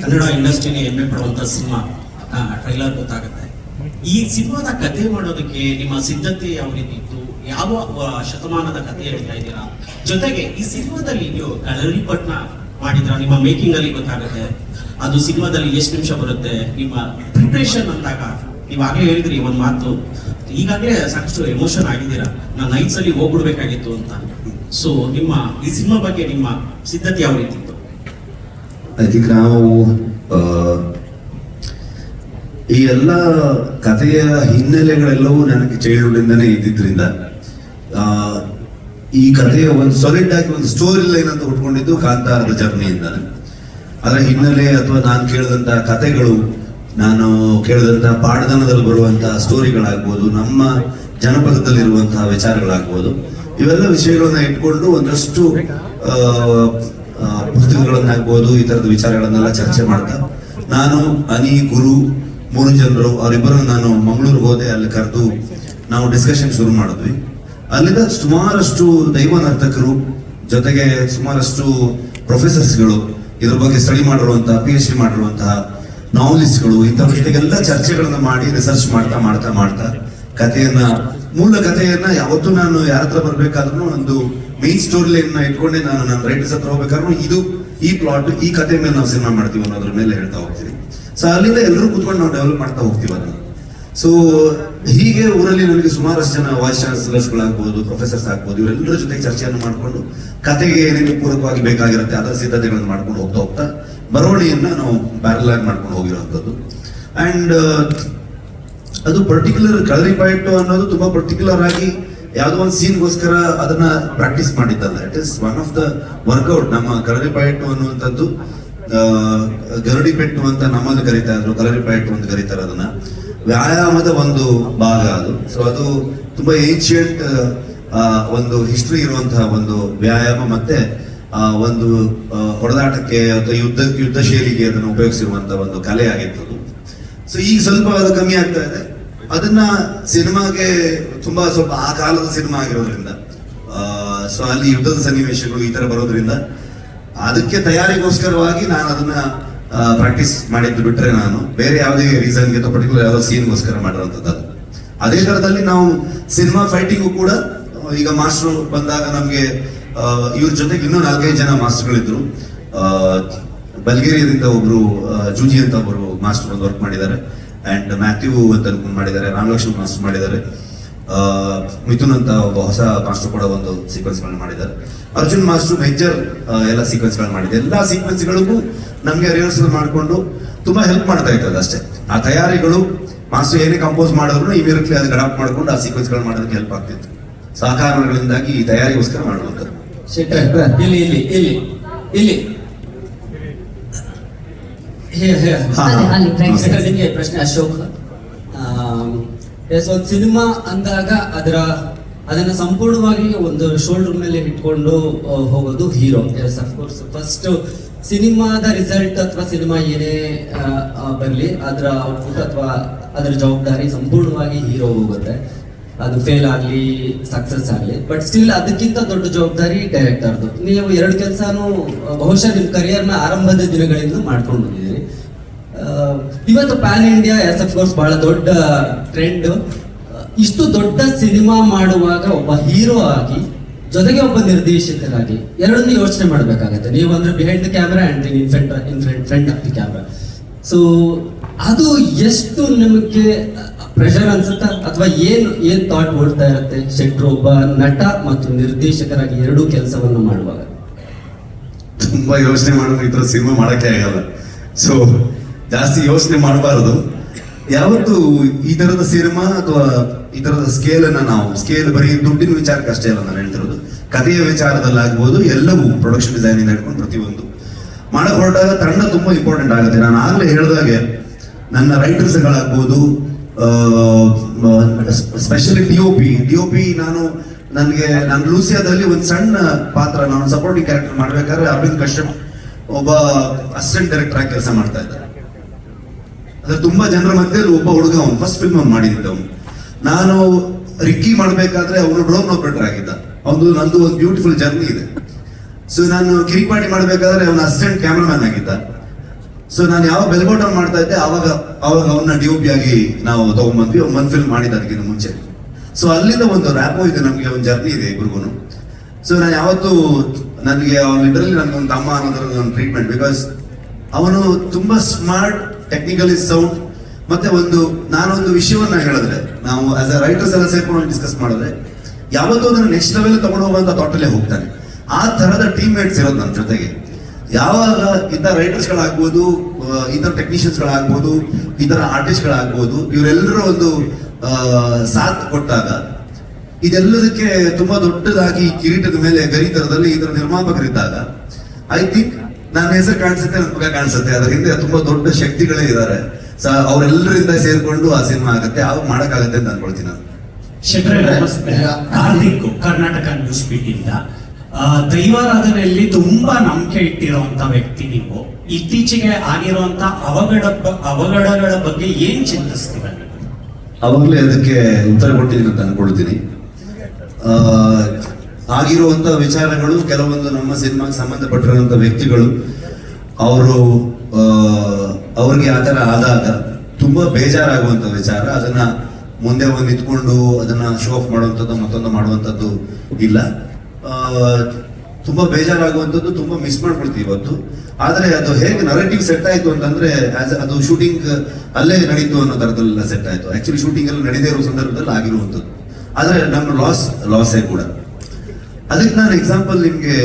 ಕನ್ನಡ ಇಂಡಸ್ಟ್ರಿನೇ ಹೆಮ್ಮೆ ಪಡುವಂತ cinema trailer ಗೊತ್ತಾಗುತ್ತೆ. ಈ ಸಿನಿಮಾದ ಕತೆ ಮಾಡೋದಕ್ಕೆ ನಿಮ್ಮ ಸಿದ್ಧತೆ ಯಾವ ರೀತಿ ಇತ್ತು? ಯಾವ ಶತಮಾನದ ಕಥೆ ಹೇಳ್ತಾ ಇದ್ದೀರಾ? ಜೊತೆಗೆ ಈ ಸಿನಿಮಾದಲ್ಲಿ ನೀವು ಕಳರಿಪಟ್ನ ಮಾಡಿದ್ರ? ನಿಮ್ಮ ಮೇಕಿಂಗ್ ಅಲ್ಲಿ ಗೊತ್ತಾಗುತ್ತೆ. ಅದು ಸಿನಿಮಾದಲ್ಲಿ ಎಷ್ಟು ನಿಮಿಷ ಬರುತ್ತೆ? ನಿಮ್ಮ ಪ್ರಿಪ್ರೇಷನ್ ಅಂತಾಗ ನೀವು ಆಗ್ಲೇ ಹೇಳಿದ್ರಿ ಒಂದ್ ಮಾತು. ಈಗಾಗಲೇ ಸಾಕಷ್ಟು ಎಮೋಷನ್ ಆಗಿದ್ದೀರಾ? ನಾನು ನೈಟ್ಸ್ ಅಲ್ಲಿ ಹೋಗ್ಬಿಡ್ಬೇಕಾಗಿತ್ತು ಅಂತ. ಸೊ ನಿಮ್ಮ, ಈ ಸಿನಿಮಾ ಬಗ್ಗೆ ನಿಮ್ಮ ಸಿದ್ಧತೆ ಯಾವ ರೀತಿ ಥಿಂಕ್ ನಾವು ಈ ಎಲ್ಲ ಕಥೆಯ ಹಿನ್ನೆಲೆಗಳೆಲ್ಲವೂ ನನಗೆ ಚೈಲ್ಡ್ಹುಡ್ಡಿಂದನೇ ಇದ್ದಿದ್ರಿಂದ ಆ, ಈ ಕಥೆಯ ಒಂದು ಸಾಲಿಡ್ ಆಗಿ ಒಂದು ಸ್ಟೋರಿ ಲೈನ್ ಅಂತ ಹುಟ್ಕೊಂಡಿದ್ದು ಕಾಂತಾರದ ಜರ್ನಿಯಿಂದ ಅದರ ಹಿನ್ನೆಲೆ ಅಥವಾ ನಾನು ಕೇಳಿದಂಥ ಕಥೆಗಳು ನಾನು ಕೇಳಿದಂಥ ಪಾಡ್ದನದಲ್ಲಿ ಬರುವಂತಹ ಸ್ಟೋರಿಗಳಾಗ್ಬೋದು ನಮ್ಮ ಜನಪದದಲ್ಲಿರುವಂತಹ ವಿಚಾರಗಳಾಗ್ಬೋದು ಇವೆಲ್ಲ ವಿಷಯಗಳನ್ನ ಇಟ್ಕೊಂಡು ಒಂದಷ್ಟು ಪುಸ್ತಕಗಳನ್ನಾಗ್ಬೋದು ಈ ತರದ ವಿಚಾರಗಳನ್ನೆಲ್ಲ ಚರ್ಚೆ ಮಾಡ್ತಾ. ನಾನು, ಅನಿ, ಗುರು, ಮೂರು ಜನರು ಅವರಿಬ್ಬರು ನಾನು ಮಂಗಳೂರಿಗೆ ಹೋದೆ, ಅಲ್ಲಿ ಕರೆದು ನಾವು ಡಿಸ್ಕಷನ್ ಶುರು ಮಾಡಿದ್ವಿ. ಅಲ್ಲಿಂದ ಸುಮಾರಷ್ಟು ದೈವ ನರ್ತಕರು, ಜೊತೆಗೆ ಸುಮಾರಷ್ಟು ಪ್ರೊಫೆಸರ್ಸ್ಗಳು ಇದ್ರ ಬಗ್ಗೆ ಸ್ಟಡಿ ಮಾಡಿರುವಂತಹ ಪಿ ಎಚ್ ಡಿ ಮಾಡಿರುವಂತಹ ನಾವಲಿಸ್ಟ್ಗಳು ಇಂಥ ಜೊತೆಗೆಲ್ಲ ಚರ್ಚೆಗಳನ್ನ ಮಾಡಿ ರಿಸರ್ಚ್ ಮಾಡ್ತಾ ಮಾಡ್ತಾ ಮಾಡ್ತಾ, ಕಥೆಯನ್ನ, ಮೂಲ ಕಥೆಯನ್ನ ಯಾವತ್ತೂ ನಾನು ಯಾರ ಹತ್ರ ಬರ್ಬೇಕಾದ್ರೂ ಒಂದು ಮೇನ್ ಸ್ಟೋರಿ ಲೈನ್ ಇಟ್ಕೊಂಡೆ ನಾನು ನನ್ನ ರೈಟರ್ಸ್ ಹತ್ರ ಹೋಗ್ಬೇಕಾದ್ರೂ ಇದು ಈ ಪ್ಲಾಟ್ ಈ ಕಥೆ ಮೇಲೆ ನಾವು ಸಿನಿಮಾ ಮಾಡ್ತೀವಿ ಅನ್ನೋದ್ರ ಮೇಲೆ ಹೇಳ್ತಾ ಹೋಗ್ತೀನಿ. ಸೊ ಅಲ್ಲಿಂದ ಎಲ್ಲರೂ ಕೂತ್ಕೊಂಡು ನಾವು ಡೆವಲಪ್ ಮಾಡ್ತಾ ಹೋಗ್ತೀವಿ ಅದನ್ನ. ಸೊ ಹೀಗೆ ಊರಲ್ಲಿ ನನಗೆ ಸುಮಾರಷ್ಟು ಜನ ವೈಸ್ ಚಾನ್ಸಲರ್ಸ್ಗಳಾಗ್ಬೋದು ಪ್ರೊಫೆಸರ್ಸ್ ಆಗ್ಬೋದು, ಇವರೆಲ್ಲರ ಜೊತೆ ಚರ್ಚೆಯನ್ನು ಮಾಡಿಕೊಂಡು ಕತೆಗೆ ಏನೇನು ಪೂರಕವಾಗಿ ಬೇಕಾಗಿರುತ್ತೆ ಅದರ ಸಿದ್ಧತೆಗಳನ್ನು ಮಾಡ್ಕೊಂಡು ಹೋಗ್ತಾ ಹೋಗ್ತಾ ಬರವಣಿಗೆಯನ್ನು ನಾವು ಬ್ಯಾರಲ್ ಆಗಿ ಮಾಡ್ಕೊಂಡು ಹೋಗಿರುವಂಥದ್ದು. ಅಂಡ್ ಅದು ಪರ್ಟಿಕ್ಯುಲರ್ ಕಳರಿ ಪಾಯಿಂಟ್ ಅನ್ನೋದು ತುಂಬಾ ಪರ್ಟಿಕ್ಯುಲರ್ ಆಗಿ ಯಾವುದೋ ಒಂದು ಸೀನ್ಗೋಸ್ಕರ ಅದನ್ನ ಪ್ರಾಕ್ಟೀಸ್ ಮಾಡಿದ್ದಲ್ಲ. It is one of the workout ನಮ್ಮ ಕಲರಿ ಪಾಯಿಂಟ್ ಅನ್ನುವಂಥದ್ದು ಗರಡಿ ಪೆಟ್ಟು ಅಂತ ನಮ್ಮಲ್ಲಿ ಕರೀತಾ ಇದ್ರು. ಕಲರಿ ಪಾಯಿಂಟ್ ಅಂತ ಕರೀತಾರೆ ಅದನ್ನ. ವ್ಯಾಯಾಮದ ಒಂದು ಭಾಗ ಅದು. ಸೊ ಅದು ತುಂಬಾ ಏನ್ಷಿಯಂಟ್ ಒಂದು ಹಿಸ್ಟ್ರಿ ಇರುವಂತಹ ಒಂದು ವ್ಯಾಯಾಮ ಮತ್ತೆ ಒಂದು ಹೊಡೆದಾಟಕ್ಕೆ ಅಥವಾ ಯುದ್ಧ ಯುದ್ಧ ಶೈಲಿಗೆ ಅದನ್ನು ಉಪಯೋಗಿಸಿರುವಂತಹ ಒಂದು ಕಲೆ ಆಗಿತ್ತು ಸೊ ಈಗ ಸ್ವಲ್ಪ ಅದು ಕಮ್ಮಿ ಆಗ್ತಾ ಇದೆ. ಅದನ್ನ ಸಿನಿಮಾಗೆ ತುಂಬಾ ಸ್ವಲ್ಪ ಆ ಕಾಲದ ಸಿನಿಮಾ ಆಗಿರೋದ್ರಿಂದ ಸೊ ಅಲ್ಲಿ ಯುದ್ಧದ ಸನ್ನಿವೇಶಗಳು ಈ ತರ ಬರೋದ್ರಿಂದ ಅದಕ್ಕೆ ತಯಾರಿಗೋಸ್ಕರವಾಗಿ ನಾನು ಅದನ್ನ ಪ್ರಾಕ್ಟೀಸ್ ಮಾಡಿದ್ದು ಬಿಟ್ರೆ ನಾನು ಬೇರೆ ಯಾವುದೇ ರೀಸನ್ಗೆ ಅಥವಾ ಪರ್ಟಿಕ್ಯುಲರ್ ಯಾವುದೋ ಸೀನ್ಗೋಸ್ಕರ ಮಾಡಿರೋಂಥದ್ದು ಅದು. ತರದಲ್ಲಿ ನಾವು ಸಿನಿಮಾ ಫೈಟಿಂಗು ಕೂಡ, ಈಗ ಮಾಸ್ಟರ್ ಬಂದಾಗ ನಮಗೆ ಇವ್ರ ಜೊತೆಗೆ ಇನ್ನೂ ನಾಲ್ಕೈದು ಜನ ಮಾಸ್ಟರ್ಗಳಿದ್ರು ಬಲ್ಗೇರಿಯಾದಿಂದ ಒಬ್ರು ಜೂಜಿ ಅಂತ ಒಬ್ರು ಮಾಸ್ಟರ್ ಬಂದು ವರ್ಕ್ ಮಾಡಿದ್ದಾರೆ ಅಂಡ್ ಮ್ಯಾಥ್ಯೂ ಅಂತ ಅನ್ಕೊಂಡು ಮಾಡಿದ್ದಾರೆ, ರಾಮಲಕ್ಷ್ಮಣ್ ಮಾಸ್ಟರ್ ಮಾಡಿದ್ದಾರೆ. ಮಿಥುನ್ ಅಂತ ಒಬ್ಬ ಹೊಸ ಮಾಸ್ಟರ್ ಕೂಡ ಒಂದು ಸೀಕ್ವೆನ್ಸ್ಗಳನ್ನ ಮಾಡಿದ್ದಾರೆ. ಅರ್ಜುನ್ ಮಾಸ್ಟರ್ ಮೇಜರ್ ಎಲ್ಲ ಸೀಕ್ವೆನ್ಸ್ಗಳು ಮಾಡಿದೆ ಎಲ್ಲಾ ಸೀಕ್ವೆನ್ಸ್ ಗಳಿಗೂ ನಮ್ಗೆ ರಿಹರ್ಸಲ್ ಮಾಡಿಕೊಂಡು ತುಂಬಾ ಹೆಲ್ಪ್ ಮಾಡ್ತಾ ಇರ್ತದೆ ಅಷ್ಟೇ. ಆ ತಯಾರಿಗಳು ಮಾಸ್ಟರ್ ಏನೇ ಕಂಪೋಸ್ ಮಾಡಿದ್ರು ಇಮಿಡಿಯೇಟ್ಲಿ ಅದಕ್ಕೆ ಅಡಾಪ್ಟ್ ಮಾಡ್ಕೊಂಡು ಆ ಸೀಕ್ವೆನ್ಸ್ಗಳು ಮಾಡೋದಕ್ಕೆ ಹೆಲ್ಪ್ ಆಗ್ತಿತ್ತು. ಸಹಕಾರಗಳಿಂದಾಗಿ ಈ ತಯಾರಿಗೋಸ್ಕರ ಮಾಡುವಂಥದ್ದು. ಇಲ್ಲಿ ಇಲ್ಲಿ ಇಲ್ಲಿ ಇಲ್ಲಿ. ಪ್ರಶ್ನೆ ಅಶೋಕ್ ಒಂದು ಸಿನಿಮಾ ಅಂದಾಗ ಅದರ ಅದನ್ನ ಸಂಪೂರ್ಣವಾಗಿ ಒಂದು ಶೋಲ್ಡರ್ ಮೇಲೆ ಇಟ್ಕೊಂಡು ಹೋಗೋದು hero yes of course first ಸಿನಿಮಾದ ರಿಸಲ್ಟ್ ಅಥವಾ ಸಿನಿಮಾ ಏನೇ ಬರ್ಲಿ ಅದರ ಔಟ್ಪುಟ್ ಅಥವಾ ಅದರ ಜವಾಬ್ದಾರಿ ಸಂಪೂರ್ಣವಾಗಿ ಹೀರೋ ಹೋಗುತ್ತೆ. ಅದು ಫೇಲ್ ಆಗಲಿ ಸಕ್ಸಸ್ ಆಗಲಿ. ಬಟ್ ಸ್ಟಿಲ್ ಅದಕ್ಕಿಂತ ದೊಡ್ಡ ಜವಾಬ್ದಾರಿ ಡೈರೆಕ್ಟರ್ದು ನೀವು ಎರಡು ಕೆಲಸನೂ ಬಹುಶಃ ನಿಮ್ಮ ಕರಿಯರ್ನ ಆರಂಭದ ದಿನಗಳಿಂದ ಮಾಡ್ಕೊಂಡು ಇವತ್ತು pan India yes of course ಬಹಳ ದೊಡ್ಡ ಟ್ರೆಂಡ್ ಇಷ್ಟು ದೊಡ್ಡ ಸಿನಿಮಾ ಮಾಡುವಾಗ ಒಬ್ಬ ಹೀರೋ ಆಗಿ, ಜೊತೆಗೆ ಒಬ್ಬ ನಿರ್ದೇಶಕರಾಗಿ, ಎರಡನ್ನೂ ಯೋಚನೆ ಮಾಡಬೇಕಾಗತ್ತೆ. ನೀವು ಅಂದ್ರೆ behind the camera and in front in front front of the camera so ಅದು ಎಷ್ಟು ನಿಮಗೆ ಪ್ರೆಷರ್ ಅನ್ಸುತ್ತಾ? ಅಥವಾ ಏನು ಏನು ಥಾಟ್ ಓಡ್ತಾ ಇರುತ್ತೆ? ಶೆಟ್ರು ಒಬ್ಬ ನಟ ಮತ್ತು ನಿರ್ದೇಶಕರಾಗಿ ಎರಡೂ ಕೆಲಸವನ್ನು ಮಾಡುವಾಗ? ತುಂಬಾ ಯೋಚನೆ ಮಾಡಿದ್ರೆ ಈ ಸಿನಿಮಾ ಮಾಡಕ್ಕೆ ಆಗಲ್ಲ. ಸೊ ಜಾಸ್ತಿ ಯೋಚನೆ ಮಾಡಬಾರದು. ಯಾವತ್ತು ಈ ತರದ ಸಿನಿಮಾ ಅಥವಾ ಈ ತರದ ಸ್ಕೇಲ್ ಅನ್ನ ನಾವು ಸ್ಕೇಲ್ ಬರೀ ದುಡ್ಡಿನ ವಿಚಾರಕ್ಕೆ ಅಷ್ಟೇ ಅಲ್ಲ ನಾನು ಹೇಳ್ತಿರೋದು. ಕಥೆಯ ವಿಚಾರದಲ್ಲಾಗ್ಬೋದು, ಎಲ್ಲವೂ ಪ್ರೊಡಕ್ಷನ್ ಡಿಸೈನ್ ಹಿಡ್ಕೊಂಡು ಪ್ರತಿಯೊಂದು. ಮಾಡಕ್ ಹೊರಟಾಗ ತಂಡ ತುಂಬಾ ಇಂಪಾರ್ಟೆಂಟ್ ಆಗುತ್ತೆ. ನಾನು ಆಗ್ಲೇ ಹೇಳಿದಾಗೆ, ನನ್ನ ರೈಟರ್ಸ್ಗಳಾಗ್ಬೋದು specially D O P D O P ನಾನು ನನಗೆ, ನಾನು ಲೂಸಿಯಾದಲ್ಲಿ ಒಂದು ಸಣ್ಣ ಪಾತ್ರ, ನಾನು ಸಪೋರ್ಟಿಂಗ್ ಕ್ಯಾರೆಕ್ಟರ್ ಮಾಡ್ಬೇಕಾದ್ರೆ ಅರವಿಂದ್ ಕಶ್ಯಪ್ ಒಬ್ಬ ಅಸಿಸ್ಟೆಂಟ್ ಡೈರೆಕ್ಟರ್ ಆಗಿ ಕೆಲಸ ಮಾಡ್ತಾ ಇದ್ದ ಅಂದ್ರೆ ತುಂಬಾ ಜನರ ಮಧ್ಯದಲ್ಲಿ ಒಬ್ಬ ಹುಡುಗ ಅವನು ಫಸ್ಟ್ ಫಿಲ್ಮ್ ಮಾಡಿದ್ದ ಅವನು. ನಾನು ರಿಕ್ಕಿ ಮಾಡಬೇಕಾದ್ರೆ ಅವನು ಡ್ರೋನ್ ಆಪರೇಟರ್ ಆಗಿದ್ದ. ಅವನು ನಂದು ಒಂದು ಬ್ಯೂಟಿಫುಲ್ ಜರ್ನಿ ಇದೆ. ಸೊ ನಾನು ಕಿರಿಪಾಟಿ ಮಾಡಬೇಕಾದ್ರೆ ಅವನ ಅಸಿಸ್ಟೆಂಟ್ ಕ್ಯಾಮ್ರಾಮನ್ ಆಗಿದ್ದ. ಸೊ ನಾನು ಯಾವ ಬೆಲ್ ಬಾಟಮ್ ಮಾಡ್ತಾ ಇದ್ದೆ, ಅವಾಗ ಅವಾಗ ಅವನ್ನ ಡಿ ಆಗಿ ನಾವು ತಗೊಂಡ್ಬಂದ್ವಿ. ಅವ್ನು ಒಂದು ಫಿಲ್ಮ್ ಮಾಡಿದ ಅದಕ್ಕಿಂತ ಮುಂಚೆ. ಸೊ ಅಲ್ಲಿಂದ ಒಂದು ರ್ಯಾಪೋ ಇದೆ ನಮಗೆ, ಒಂದು ಜರ್ನಿ ಇದೆ ಇಬ್ರಿಗೂ ಸೊ ನಾನು ಯಾವತ್ತು ನನಗೆ ಅವನು ಇದರಲ್ಲಿ ನನಗೆ ಒಂದು ತಮ್ಮ ಅನ್ನೋದ್ರ ಒಂದು ಟ್ರೀಟ್ಮೆಂಟ್ ಬಿಕಾಸ್ ಅವನು ತುಂಬಾ ಸ್ಮಾರ್ಟ್ ಟೆಕ್ನಿಕಲಿ ಸೌಂಡ್ ಮತ್ತೆ ಒಂದು ನಾನೊಂದು ವಿಷಯವನ್ನ ಹೇಳಿದ್ರೆ, ನಾವು ಆಸ್ ಅ ರೈಟರ್ಸ್ ಎಲ್ಲ ಸೇರ್ಕೊಂಡು ಡಿಸ್ಕಸ್ ಮಾಡಿದ್ರೆ, ಯಾವತ್ತೂ ಅದನ್ನು ನೆಕ್ಸ್ಟ್ ಲೆವೆಲ್ ತಗೊಂಡು ಹೋಗುವಂತ ತೊಟ್ಟಲೇ ಹೋಗ್ತಾನೆ. ಆ ತರದ ಟೀಮ್ ಮೇಟ್ಸ್ ಇರೋದು ನನ್ನ ಜೊತೆಗೆ. ಯಾವಾಗ ಇಂಥ ರೈಟರ್ಸ್ಗಳಾಗ್ಬೋದು ಇತರ ಟೆಕ್ನಿಷಿಯನ್ಸ್ಗಳಾಗ್ಬೋದು ಇತರ ಆರ್ಟಿಸ್ಟ್ಗಳಾಗ್ಬೋದು ಇವರೆಲ್ಲರ ಒಂದು ಸಾಥ್ ಕೊಟ್ಟಾಗ, ಇದೆಲ್ಲದಕ್ಕೆ ತುಂಬಾ ದೊಡ್ಡದಾಗಿ ಕಿರೀಟದ ಮೇಲೆ ಗರಿತರದಲ್ಲಿ ಇದರ ನಿರ್ಮಾಪಕರಿದ್ದಾಗ ಐ ಥಿಂಕ್ ನನ್ನ ಹೆಸರು ಕಾಣಿಸುತ್ತೆ ನನ್ನ ಮುಖ ಕಾಣಿಸುತ್ತೆ ಅದರ ಹಿಂದೆ ತುಂಬಾ ದೊಡ್ಡ ಶಕ್ತಿಗಳೇ ಇದ್ದಾರೆ. ಸೊ ಅವರೆಲ್ಲರಿಂದ ಸೇರ್ಕೊಂಡು ಆ ಸಿನಿಮಾ ಆಗುತ್ತೆ ಅವಾಗ ಮಾಡಕ್ಕಾಗತ್ತೆ ಅಂತ ಅನ್ಕೊಳ್ತೀನಿ ನಾನು. ಕಾರ್ತಿಕ್ ಕರ್ನಾಟಕ ನ್ಯೂಸ್ ಇಂದ. ಆ, ದೈವಾರಾಧನೆಯಲ್ಲಿ ತುಂಬಾ ನಂಬಿಕೆ ಇಟ್ಟಿರುವಂತ ವ್ಯಕ್ತಿ ನೀವು. ಇತ್ತೀಚೆಗೆ ಆಗಿರುವಂತ ಅವಘಡ ಅವಘಡಗಳ ಬಗ್ಗೆ ಏನ್ ಚಿಂತಿಸ್ತೀರ? ಅವಾಗಲೇ ಅದಕ್ಕೆ ಉತ್ತರ ಕೊಟ್ಟಿದ್ದೀನಿ ಅಂತ ಅನ್ಕೊಳ್ತೀನಿ. ಆ, ಆಗಿರುವಂತ ವಿಚಾರಗಳು ಕೆಲವೊಂದು ನಮ್ಮ ಸಿನಿಮಾಗೆ ಸಂಬಂಧಪಟ್ಟಿರುವಂತಹ ವ್ಯಕ್ತಿಗಳು ಅವರು ಅವ್ರಿಗೆ ಆ ಥರ ಆದಾಗ ತುಂಬಾ ಬೇಜಾರಾಗುವಂತ ವಿಚಾರ. ಅದನ್ನ ಮುಂದೆ ಒಂದು ನಿಂತ್ಕೊಂಡು ಅದನ್ನ ಶೋ ಆಫ್ ಮಾಡುವಂಥದ್ದು ಮತ್ತೊಂದು ಮಾಡುವಂಥದ್ದು ಇಲ್ಲ. ತುಂಬಾ ಬೇಜಾರಾಗುವಂಥದ್ದು ತುಂಬಾ ಮಿಸ್ ಮಾಡ್ಬಿಡ್ತೀವಿ ಇವತ್ತು. ಆದರೆ ಅದು ಹೇಗೆ ನರೇಟಿವ್ ಸೆಟ್ ಆಯ್ತು ಅಂತಂದ್ರೆ ಅದು ಶೂಟಿಂಗ್ ಅಲ್ಲೇ ನಡೀತು ಅನ್ನೋ ಥರದಲ್ಲೆಲ್ಲ ಸೆಟ್ ಆಯ್ತು. ಆಕ್ಚುಲಿ ಶೂಟಿಂಗ್ ಎಲ್ಲ ನಡೀದೇ ಇರೋ ಸಂದರ್ಭದಲ್ಲಿ ಆಗಿರುವಂಥದ್ದು. ಆದರೆ ನಮ್ಮ ಲಾಸ್ ಲಾಸೇ ಕೂಡ. ಅದಕ್ಕೆ ನಾನು ಎಕ್ಸಾಂಪಲ್ ನಿಮ್ಗೆ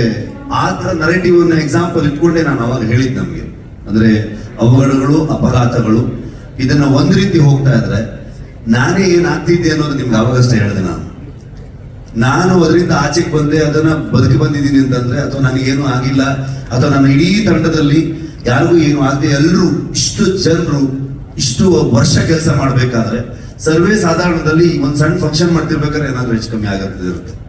ಆ ತರ ನರೇಟಿವ್ ಅನ್ನ ಎಕ್ಸಾಂಪಲ್ ಇಟ್ಕೊಂಡೆ ನಾನು ಅವಾಗ ಹೇಳಿದ್ ನಮ್ಗೆ. ಅಂದ್ರೆ ಅವಘಡಗಳು, ಅಪಘಾತಗಳು, ಇದನ್ನ ಒಂದ್ ರೀತಿ ಹೋಗ್ತಾ ಇದ್ರೆ ನಾನೇ ಏನಾಗ್ತಿದ್ದೆ ಅನ್ನೋದು ನಿಮ್ಗೆ ಅವಾಗಷ್ಟೇ ಹೇಳಿದೆ ನಾನು. ನಾನು ಅದರಿಂದ ಆಚೆಗೆ ಬಂದೆ, ಅದನ್ನ ಬದುಕಿ ಬಂದಿದ್ದೀನಿ ಅಂತಂದ್ರೆ ಅಥವಾ ನನಗೇನು ಆಗಿಲ್ಲ, ಅಥವಾ ನನ್ನ ಇಡೀ ತಂಡದಲ್ಲಿ ಯಾರಿಗೂ ಏನು ಆಗದೆ ಎಲ್ಲರೂ ಇಷ್ಟು ಜನರು ಇಷ್ಟು ವರ್ಷ ಕೆಲಸ ಮಾಡ್ಬೇಕಾದ್ರೆ ಸರ್ವೇ ಸಾಧಾರಣದಲ್ಲಿ ಒಂದ್ ಸಣ್ಣ ಫಂಕ್ಷನ್ ಮಾಡ್ತಿರ್ಬೇಕಾದ್ರೆ ಏನಾದ್ರೂ ಹೆಚ್ಚು ಕಮ್ಮಿ ಆಗತ್ತೆ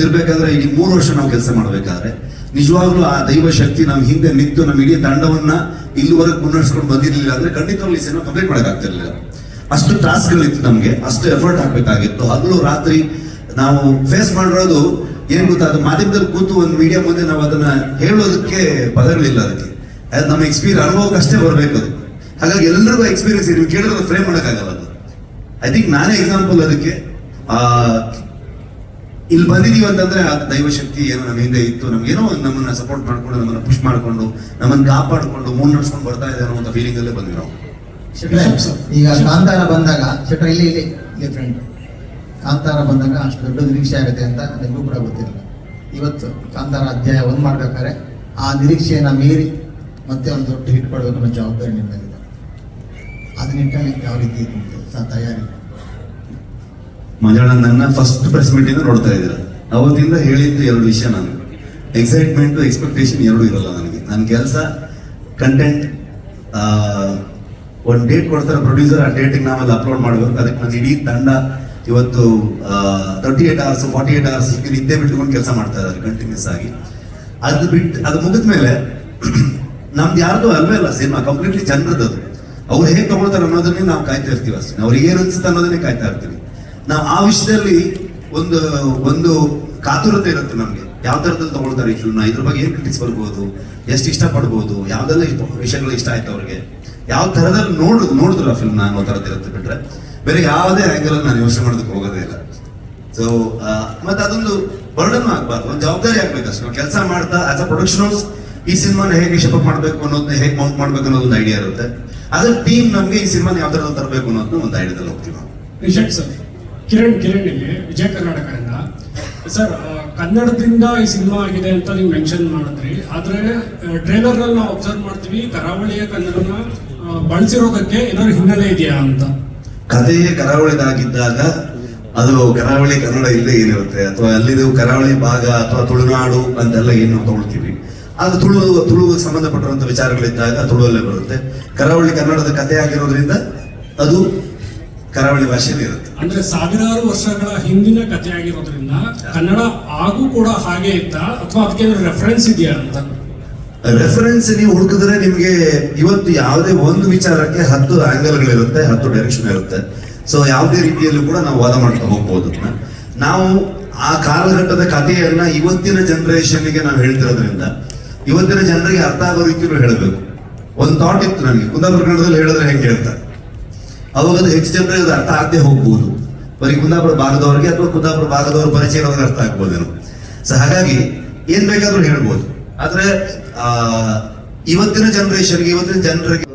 ಇರ್ಬೇಕಾದ್ರೆ ಈ ಮೂರು ವರ್ಷ ನಾವು ಕೆಲಸ ಮಾಡ್ಬೇಕಾದ್ರೆ, ನಿಜವಾಗ್ಲೂ ಆ ದೈವ ಶಕ್ತಿ ನಮ್ಮ ಹಿಂದೆ ನಿಂತು ನಮ್ಮ ಇಡೀ ತಂಡವನ್ನ ಇಲ್ಲಿವರೆಗೆ ಮುನ್ನಡೆಸ್ಕೊಂಡು ಬಂದಿರ್ಲಿಲ್ಲ ಅಂದ್ರೆ ಖಂಡಿತವಾಗ್ಲೂ ಈ ಸಿನಿಮಾ ಕಂಪ್ಲೀಟ್ ಮಾಡಕ್ಕಾಗ್ತಿರ್ಲಿಲ್ಲ. ಅಷ್ಟು ಟಾಸ್ಕ್ಗಳಿತ್ತು ನಮ್ಗೆ, ಅಷ್ಟು ಎಫರ್ಟ್ ಹಾಕಬೇಕಾಗಿತ್ತು. ಹಗಲು ರಾತ್ರಿ ನಾವು ಫೇಸ್ ಮಾಡಿರೋದು ಏನ್ ಗೊತ್ತಾ, ಅದು ಮಾಧ್ಯಮದಲ್ಲಿ ಕೂತು ಒಂದು ಮೀಡಿಯಾ ಮುಂದೆ ನಾವು ಅದನ್ನ ಹೇಳೋದಕ್ಕೆ ಪದಗಳಿಲ್ಲ ಅದಕ್ಕೆ. ಅದು ನಮ್ಮ ಎಕ್ಸ್ಪೀರಿಯನ್ಸ್ ಅನುಭವಕ್ಕೆ ಅಷ್ಟೇ ಬರಬೇಕು ಅದು. ಹಾಗಾಗಿ ಎಲ್ಲರಿಗೂ ಎಕ್ಸ್ಪೀರಿಯನ್ಸ್ ಇದೆ. ಕೇಳಿದ್ರೆ ಫ್ರೇಮ್ ಮಾಡೋಕ್ಕಾಗಲ್ಲ ಅದು. ಐ ಥಿಂಕ್ ನಾನೇ ಎಕ್ಸಾಂಪಲ್ ಅದಕ್ಕೆ. ಇಲ್ಲಿ ಬಂದಿದೀವಿ ಅಂತಂದ್ರೆ ಆ ದೈವಶಕ್ತಿ ಏನೋ ನಮ್ಮ ಹಿಂದೆ ಇತ್ತು. ನಮ್ಗೇನೋ ನಮ್ಮನ್ನ ಸಪೋರ್ಟ್ ಮಾಡ್ಕೊಂಡು ನಮ್ಮನ್ನ ಪುಷ್ ಮಾಡ್ಕೊಂಡು ನಮ್ಮನ್ನ ಕಾಪಾಡ್ಕೊಂಡು ಮುನ್ನಡೆಸ್ಕೊಂಡು ಬರ್ತಾ ಇದೆ ಅನ್ನೋ ಫೀಲಿಂಗ್ ಅಲ್ಲೇ ಬಂದ್ವಿ ನಾವು ಈಗ ಕಾಂತಾರ ಬಂದಾಗ ಶೆಟ್ರ ಇಲ್ಲಿ ಇಲ್ಲಿ ಇಲ್ಲಿ ಫ್ರೆಂಡ್ ಕಾಂತಾರ ಬಂದಾಗ ಅಷ್ಟು ದೊಡ್ಡ ನಿರೀಕ್ಷೆ ಆಗುತ್ತೆ ಅಂತ ನಿಮಗೂ ಕೂಡ ಗೊತ್ತಿರಲಿಲ್ಲ ಇವತ್ತು ಕಾಂತಾರ ಅಧ್ಯಾಯ ಒಂದ್ ಮಾಡ್ಬೇಕಾದ್ರೆ ಆ ನಿರೀಕ್ಷೆಯನ್ನ ಮೀರಿ ಮತ್ತೆ ಒಂದು ದೊಡ್ಡ ಹಿಟ್ ಕೊಡ್ಬೇಕು ಅನ್ನೋ ಜವಾಬ್ದಾರಿ ನಿಮ್ಮಲ್ಲಿದೆ ಅದ ನಿಟ್ಟಿನಲ್ಲಿ ಯಾವ ರೀತಿ ಇತ್ತು ತಯಾರಿ ನನ್ನ ಫಸ್ಟ್ ಪ್ರೆಸ್ ಮೀಟ್ ಇಂದ ನೋಡ್ತಾ ಇದ್ದೀರ. ಅವತ್ತಿಂದ ಹೇಳಿದ್ದು ಎರಡು ವಿಷಯ ನಾನು. ಎಕ್ಸೈಟ್ಮೆಂಟ್ ಎಕ್ಸ್ಪೆಕ್ಟೇಷನ್ ಎರಡು ಇರಲ್ಲ ನನಗೆ. ನನ್ನ ಕೆಲಸ ಕಂಟೆಂಟ್ ಒಂದು ಡೇಟ್ ಕೊಡ್ತಾರೆ ಪ್ರೊಡ್ಯೂಸರ್ ಆ ಡೇಟಿಗೆ ನಾವೆಲ್ಲ ಅಪ್ಲೋಡ್ ಮಾಡಬೇಕು. ಅದಕ್ಕೆ ನನ್ನ ಇಡೀ ತಂಡ ಇವತ್ತು thirty eight hours forty eight hours ನಿದ್ದೆ ಬಿಟ್ಕೊಂಡು ಕೆಲಸ ಮಾಡ್ತಾ ಇದ್ದಾರೆ ಕಂಟಿನ್ಯೂಸ್ ಆಗಿ. ಅದು ಬಿಟ್ಟು ಅದು ಮುಗಿದ ಮೇಲೆ ನಮ್ದು ಯಾರ್ದು ಅಲ್ವೇ ಅಲ್ಲ ಸಿನಿಮಾ ಕಂಪ್ಲೀಟ್ಲಿ ಜನರದ್ದು ಅವ್ರು ಹೇಗೆ ತಗೊಳ್ತಾರೆ ಅನ್ನೋದನ್ನೇ ನಾವು ಕಾಯ್ತಾ ಇರ್ತೀವಿ ಅಷ್ಟೇ. ಅವ್ರಿಗೆ ಏನು ಅನ್ಸುತ್ತೆ ಅನ್ನೋದನ್ನೇ ಕಾಯ್ತಾ ಇರ್ತೀವಿ. ನಾವು ಆ ವಿಷಯದಲ್ಲಿ ಒಂದು ಒಂದು ಕಾತುರತೆ ಇರುತ್ತೆ ನಮಗೆ. ಯಾವ ತರದಲ್ಲಿ ತಗೊಳ್ತಾರೆ ಈ ಫಿಲ್ಮ್ನ ಇದ್ರ ಬಗ್ಗೆ ಏನು ಕ್ರಿಟಿಕ್ಸ್ ಬರ್ಬೋದು? ಎಷ್ಟು ಇಷ್ಟಪಡ್ಬೋದು? ಯಾವ್ದೆಲ್ಲ ವಿಷಯಗಳು ಇಷ್ಟ ಆಯ್ತು ಅವ್ರಿಗೆ? ಯಾವ ತರದಲ್ಲಿ ನೋಡ್ ನೋಡಿದ್ರು ಆ ಫಿಲ್ಮ್ನ ಅನ್ನೋ ಥರದ್ದು ಇರುತ್ತೆ ಬಿಟ್ರೆ. ಬೇರೆ ಯಾವುದೇ ಆಂಗಲ್ ನಾನು ಯೋಚನೆ ಮಾಡೋದಕ್ಕೆ ಹೋಗೋದೇ ಇಲ್ಲ. ಸೊ ಮತ್ತೆ ಅದೊಂದು ಬರ್ಡನ್ ಆಗ್ಬಾರ್ದು. ಒಂದು ಜವಾಬ್ದಾರಿ ಆಗ್ಬೇಕಷ್ಟೇ. ನಾವು ಕೆಲಸ ಮಾಡ್ತಾ ಆಸ್ ಅ ಪ್ರೊಡಕ್ಷನ್ ಹೌಸ್ ಈ ಸಿನಿಮಾನ ಹೇಗೆ ಶಪಪ್ ಮಾಡಬೇಕು ಅನ್ನೋದನ್ನ ಹೇಗೆ ಮೌಂಟ್ ಮಾಡ್ಬೇಕು ಅನ್ನೋದು ಒಂದು ಐಡಿಯಾ ಇರುತ್ತೆ. ಆಸ್ ಅ ಟೀಮ್ ನಮಗೆ ಈ ಸಿನಿಮಾನ ಯಾವ ಥರದಲ್ಲಿ ತರಬೇಕು ಅನ್ನೋದನ್ನ ಒಂದು ಐಡಿಯಾದಲ್ಲಿ ಹೋಗ್ತೀವಿ ನಾವು. ಸರ್ ಕಿರಣ್ ಕಿರಣ್ ಇಲ್ಲಿ, ವಿಜಯ ಕರ್ನಾಟಕದಿಂದ. ಸರ್ ಕನ್ನಡದಿಂದ ಈ ಸಿನಿಮಾ ಆಗಿದೆ ಅಂತ ನೀವು ಮೆನ್ಷನ್ ಮಾಡಿದ್ರಿ. ಆದ್ರೆ ಟ್ರೇಲರ್ನಲ್ಲಿ ನಾವು ಅಬ್ಸರ್ವ್ ಮಾಡ್ತೀವಿ, ಕರಾವಳಿಯ ಕನ್ನಡನ ಬಳಸಿರೋದಕ್ಕೆ ಏನಾದ್ರು ಹಿನ್ನೆಲೆ ಇದೆಯಾ ಅಂತ? ಕಥೆಯೇ ಕರಾವಳಿದಾಗಿದ್ದಾಗ ಅದು ಕರಾವಳಿ ಕನ್ನಡ ಇಲ್ಲೇ ಇರುತ್ತೆ ಅಥವಾ ಅಲ್ಲಿದು ಕರಾವಳಿ ಭಾಗ ಅಥವಾ ತುಳುನಾಡು ಅಂತೆಲ್ಲ ಏನು ತಗೊಳ್ತೀವಿ ಅದು ತುಳು, ತುಳುವಿಗೆ ಸಂಬಂಧಪಟ್ಟಿರುವಂಥ ವಿಚಾರಗಳಿದ್ದಾಗ ತುಳುವಲ್ಲೇ ಬರುತ್ತೆ. ಕರಾವಳಿ ಕನ್ನಡದ ಕಥೆ ಆಗಿರೋದ್ರಿಂದ ಅದು ಕರಾವಳಿ ಭಾಷೆಯಲ್ಲಿ ಇರುತ್ತೆ. ಅಂದ್ರೆ ಸಾವಿರಾರು ವರ್ಷಗಳ ಹಿಂದಿನ ಕಥೆ ಆಗಿರೋದ್ರಿಂದ ಕನ್ನಡ ಆಗೂ ಕೂಡ ಹಾಗೆ ಇತ್ತ? ಅಥವಾ ಅದಕ್ಕೆ ರೆಫರೆನ್ಸ್ ಇದೆಯಾ ಅಂತ? ರೆಫರೆನ್ಸ್ ನೀವು ಹುಡುಕಿದ್ರೆ ನಿಮಗೆ ಇವತ್ತು ಯಾವುದೇ ಒಂದು ವಿಚಾರಕ್ಕೆ ಹತ್ತು ಆಂಗಲ್ಗಳಿರುತ್ತೆ ಹತ್ತು ಡೈರೆಕ್ಷನ್ ಇರುತ್ತೆ. ಸೊ ಯಾವುದೇ ರೀತಿಯಲ್ಲೂ ಕೂಡ ನಾವು ವಾದ ಮಾಡ್ತಾ ಹೋಗ್ಬೋದು ನಾವು ಆ ಕಾಲಘಟ್ಟದ ಕಥೆಯನ್ನ ಇವತ್ತಿನ ಜನರೇಷನ್ಗೆ ನಾವು ಹೇಳ್ತಿರೋದ್ರಿಂದ ಇವತ್ತಿನ ಜನರಿಗೆ ಅರ್ಥ ಆಗೋ ರೀತಿಯಲ್ಲೂ ಹೇಳಬೇಕು. ಒಂದು ಥಾಟ್ ಇತ್ತು ನನಗೆ ಕುಂದಾಪುರ ಕನ್ನಡದಲ್ಲಿ ಹೇಳಿದ್ರೆ ಹೆಂಗೆ ಹೇಳ್ತಾರೆ ಅವಾಗ ಅದು ಹೆಚ್ಚು ಜನರಿಗೆ ಅದು ಅರ್ಥ ಆಗದೆ ಹೋಗ್ಬೋದು. ಬರೀ ಕುಂದಾಪುರ ಭಾಗದವರಿಗೆ ಅಥವಾ ಕುಂದಾಪುರ ಭಾಗದವ್ರ ಪರಿಚಯ ಅರ್ಥ ಆಗ್ಬೋದೇನು ಸೊ ಹಾಗಾಗಿ ಏನ್ ಬೇಕಾದ್ರೂ ಹೇಳ್ಬೋದು. ಆದ್ರೆ ಇವತ್ತಿನ ಜನರೇಷನ್ಗೆ ಇವತ್ತಿನ ಜನರಿಗೆ